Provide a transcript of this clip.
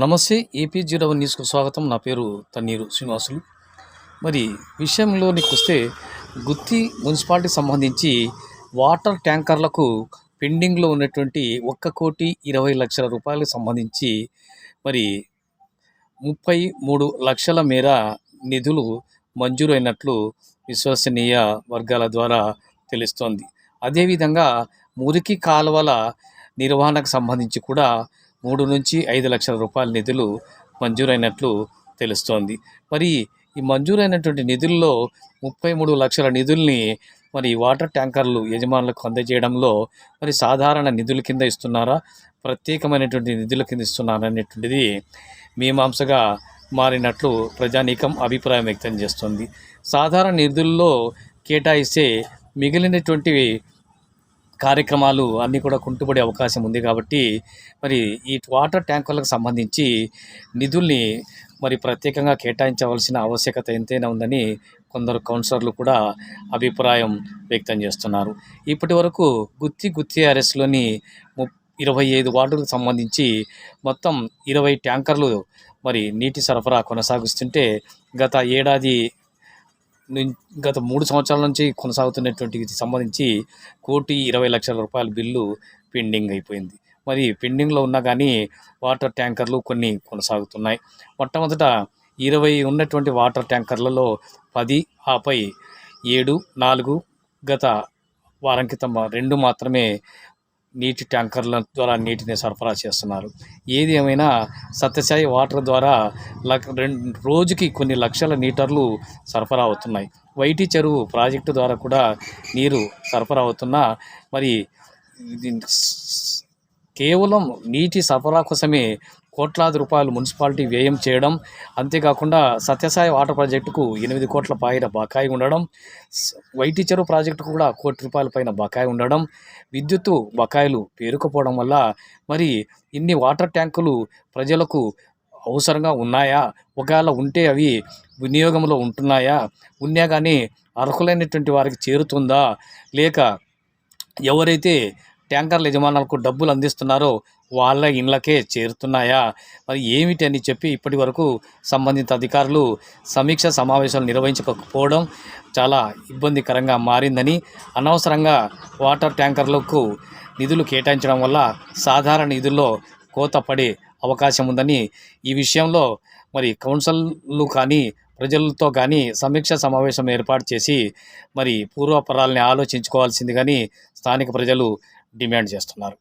నమస్తే AP zero one న్యూస్కు స్వాగతం. నా పేరు తన్నీరు శ్రీనివాసులు. మరి విషయంలోనికి వస్తే గుత్తి మున్సిపాలిటీకి సంబంధించి వాటర్ ట్యాంకర్లకు పెండింగ్లో ఉన్నటువంటి ఒక్క కోటి ఇరవై లక్షల రూపాయలకు సంబంధించి మరి ముప్పై మూడు లక్షల మేర నిధులు మంజూరైనట్లు విశ్వసనీయ వర్గాల ద్వారా తెలుస్తోంది. అదేవిధంగా మురికి కాలువల నిర్వహణకు సంబంధించి కూడా మూడు నుంచి ఐదు లక్షల రూపాయల నిధులు మంజూరైనట్లు తెలుస్తోంది. మరి ఈ మంజూరైనటువంటి నిధుల్లో ముప్పై మూడు లక్షల నిధుల్ని మరి వాటర్ ట్యాంకర్లు యజమానులకు అందజేయడంలో మరి సాధారణ నిధుల కింద ఇస్తున్నారా? ప్రత్యేకమైనటువంటి నిధుల కింద ఇస్తున్నారా అనేటువంటిది మీమాంసగా మారినట్లు ప్రజానీకం అభిప్రాయం వ్యక్తం చేస్తుంది. సాధారణ నిధుల్లో కేటాయిస్తే మిగిలినటువంటివి కార్యక్రమాలు అన్నీ కూడా కుంటుపడే అవకాశం ఉంది కాబట్టి మరి ఈ వాటర్ ట్యాంకర్లకు సంబంధించి నిధుల్ని మరి ప్రత్యేకంగా కేటాయించవలసిన ఆవశ్యకత ఎంతైనా ఉందని కొందరు కౌన్సిలర్లు కూడా అభిప్రాయం వ్యక్తం చేస్తున్నారు. ఇప్పటి వరకు గుత్తి గుత్తి అరెస్ట్లోని ము ఇరవై ఐదు వార్డులకు సంబంధించి మొత్తం ఇరవై ట్యాంకర్లు మరి నీటి సరఫరా కొనసాగిస్తుంటే గత ఏడాది గత మూడు సంవత్సరాల నుంచి కొనసాగుతున్నటువంటి సంబంధించి కోటి ఇరవై లక్షల రూపాయల బిల్లు పెండింగ్ అయిపోయింది. మరి పెండింగ్లో ఉన్నా కానీ వాటర్ ట్యాంకర్లు కొన్ని కొనసాగుతున్నాయి. మొట్టమొదట ఇరవై ఉన్నటువంటి వాటర్ ట్యాంకర్లలో పది ఆపై ఏడు నాలుగు గత వారం క్రితం రెండు మాత్రమే నీటి ట్యాంకర్ల ద్వారా నీటిని సరఫరా చేస్తున్నారు. ఏది ఏమైనా సత్యసాయి వాటర్ ద్వారా లక్ రెండు రోజుకి కొన్ని లక్షల లీటర్లు సరఫరా అవుతున్నాయి. వైటి చెరువు ప్రాజెక్టు ద్వారా కూడా నీరు సరఫరా అవుతున్నా మరి కేవలం నీటి సరఫరా కోసమే కోట్లాది రూపాయలు మున్సిపాలిటీ వ్యయం చేయడం అంతేకాకుండా సత్యసాయి వాటర్ ప్రాజెక్టుకు ఎనిమిది కోట్ల పైన బకాయి ఉండడం వైటి చెరువు ప్రాజెక్టుకు కూడా కోటి రూపాయల పైన బకాయి ఉండడం విద్యుత్తు బకాయిలు పేరుకుపోవడం వల్ల మరి ఇన్ని వాటర్ ట్యాంకులు ప్రజలకు అవసరంగా ఉన్నాయా? ఒకవేళ ఉంటే అవి వినియోగంలో ఉంటున్నాయా? ఉన్నా కానీ అర్హులైనటువంటి వారికి చేరుతుందా? లేక ఎవరైతే ట్యాంకర్ల యజమానులకు డబ్బులు అందిస్తున్నారో వాళ్ళ ఇండ్లకే చేరుతున్నాయా? మరి ఏమిటి అని చెప్పి ఇప్పటి వరకు సంబంధిత అధికారులు సమీక్ష సమావేశాలు నిర్వహించకపోవడం చాలా ఇబ్బందికరంగా మారిందని అనవసరంగా వాటర్ ట్యాంకర్లకు నిధులు కేటాయించడం వల్ల సాధారణ నిధుల్లో కోత పడే అవకాశం ఉందని ఈ విషయంలో మరి కౌన్సిల్లు కానీ ప్రజలతో కానీ సమీక్ష సమావేశం ఏర్పాటు చేసి మరి పూర్వపరాలని ఆలోచించుకోవాల్సింది కానీ స్థానిక ప్రజలు డిమాండ్ చేస్తున్నారు.